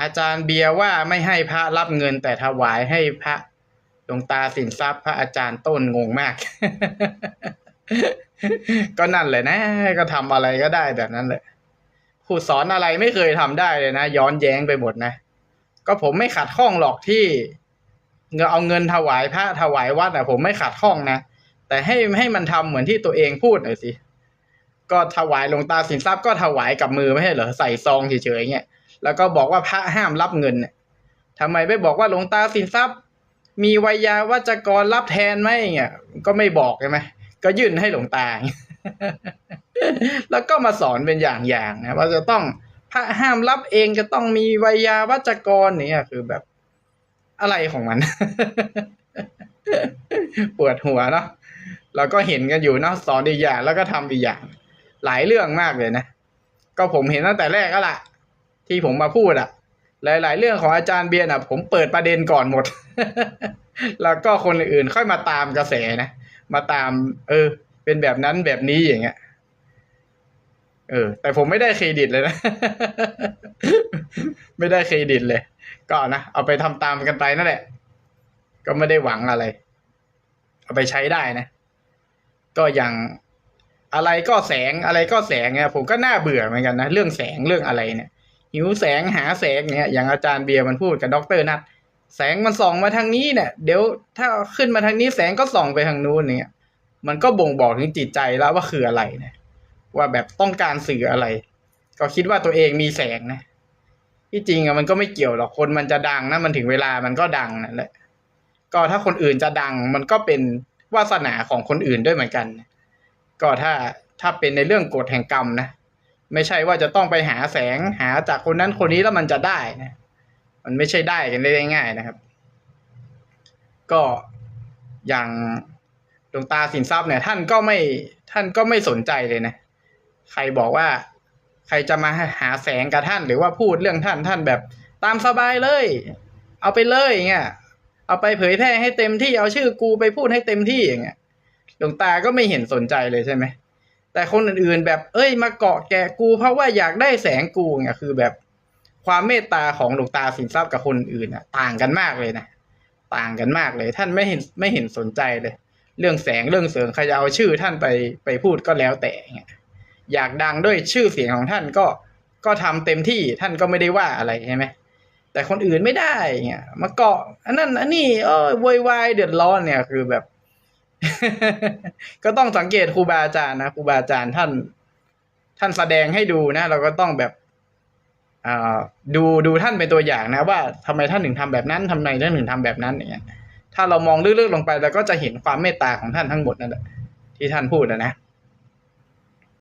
อาจารย์เบียร์ว่าไม่ให้พระรับเงิน แต่ถวายให้พระหลวงตาสินทรัพย์ พระอาจารย์ต้นงงมาก ก็นั่นแหละนะ ก็ทำอะไรก็ได้แบบนั้นแหละครูสอนอะไรไม่เคยทำได้เลยนะ ย้อนแย้งไปหมดนะ ก็ผมไม่ขัดข้องหรอกที่เงินเอาเงินถวายพระถวายวัดอะผมไม่ขัดข้องนะ แต่ให้ให้มันทำเหมือนที่ตัวเองพูดหน่อยสิ ก็ถวายหลวงตาสินทรัพย์ก็ถวายกับมือไม่ใช่เหรอใส่ซองเฉยๆเงี้ย แล้วก็บอกว่าพระห้ามรับเงินเนี่ยทำไมไม่บอกว่าหลวงตาสินทรัพย์ มีวิยาวัจกรรับแทนไหมเงี้ยก็ไม่บอกใช่ไหมก็ยื่นให้หลวงตา แล้วก็มาสอนเป็นอย่างๆนะว่าจะต้องพระห้ามรับเองจะต้องมีวิยาวัจกรเนี่ยคือแบบอะไรของมัน ปวดหัวเนาะเราก็เห็นกันอยู่เนาะสอนอีกอย่างแล้วก็ทำอีกอย่าง หลายเรื่องมากเลยนะ ก็ผมเห็นตั้งแต่แรกก็ละ ที่ผมมาพูดอะหลาย ๆ เรื่องของอาจารย์เบียร์อะผมเปิดประเด็นก่อนหมด แล้วก็คนอื่นค่อยมาตามกระแสนะมาตาม เออ เป็นแบบนั้นแบบนี้อย่างเงี้ยเออ แต่ผมไม่ได้เครดิตเลยนะ ไม่ได้เครดิตเลย ก็นะเอาไปทำตามกันไปนั่นแหละ ก็ไม่ได้หวังอะไร เอาไปใช้ได้นะ ก็อย่างอะไรก็แสงอะไรก็แสงเนี่ยผมก็น่าเบื่อเหมือนกันนะ เรื่องแสงเรื่องอะไรเนี่ย หิวแสงหาแสงเนี่ยอย่างอาจารย์เบียร์มันพูดกับดรนัทแสงมันส่องมาทางนี้เนี่ยเดี๋ยวถ้าขึ้นมาทางนี้แสงก็ส่องไปทางนู้นเนี่ยมันก็บ่งบอกถึงจิตใจแล้วว่าคืออะไรนะว่าแบบต้องการสื่ออะไร ก็คิดว่าตัวเองมีแสงนะที่จริงอะมันก็ไม่เกี่ยวหรอกคนมันจะดังนะมันถึงเวลามันก็ดังนั่นแหละก็ถ้าคนอื่นจะดังมันก็เป็นวาสนาของคนอื่นด้วยเหมือนกัน ก็ถ้าถ้าเป็นในเรื่องกฎแห่งกรรมนะ ไม่ใช่ว่าจะต้องไปหาแสงหาจากคนนั้นคนนี้แล้วมันจะได้นะ มันไม่ใช่ได้กันได้ง่ายนะครับ ก็อย่างดวงตาสินทรัพย์เนี่ยท่านก็ไม่ท่านก็ไม่สนใจเลยนะ ใครบอกว่าใครจะมาหาแสงกับท่าน หรือว่าพูดเรื่องท่านท่านแบบตามสบายเลย เอาไปเลยอย่างเงี้ยเอาไปเผยแพร่ให้เต็มที่เอาชื่อกูไปพูดให้เต็มที่อย่างเงี้ยหลวงตาก็ไม่เห็นสนใจเลยใช่ไหม แต่คนอื่นๆ แบบเอ้ยมาเกาะแกะกู เพราะว่าอยากได้แสงกูเนี่ยคือแบบความเมตตาของหลวงตาสินทรัพย์กับคนอื่นอะ ต่างกันมากเลยนะต่างกันมากเลย ท่านไม่เห็นไม่เห็นสนใจเลย เรื่องแสงเรื่องเสริงใครจะเอาชื่อท่านไปไปพูดก็แล้วแต่เงี้ยอยากดังด้วยชื่อเสียงของท่านก็ก็ทำเต็มที่ท่านก็ไม่ได้ว่าอะไรใช่ไหมแต่คนอื่นไม่ได้เงี้ยมาเกาะอันนั้นอันนี้เออโวยวายเดือดร้อนเนี่ยคือแบบ ก็ต้องสังเกตครูบาอาจารย์นะครูบาอาจารย์ท่าน ท่านแสดงให้ดูนะ เราก็ต้องแบบอ่าดูดูท่านเป็นตัวอย่างนะ ว่าทำไมท่านถึงทำแบบนั้นทำไมท่านถึงทำแบบนั้นอย่างเงี้ยถ้าเรามองลึกๆลงไปเราก็จะเห็นความเมตตาของท่านทั้งหมดนั่นแหละที่ท่านพูดนะนะ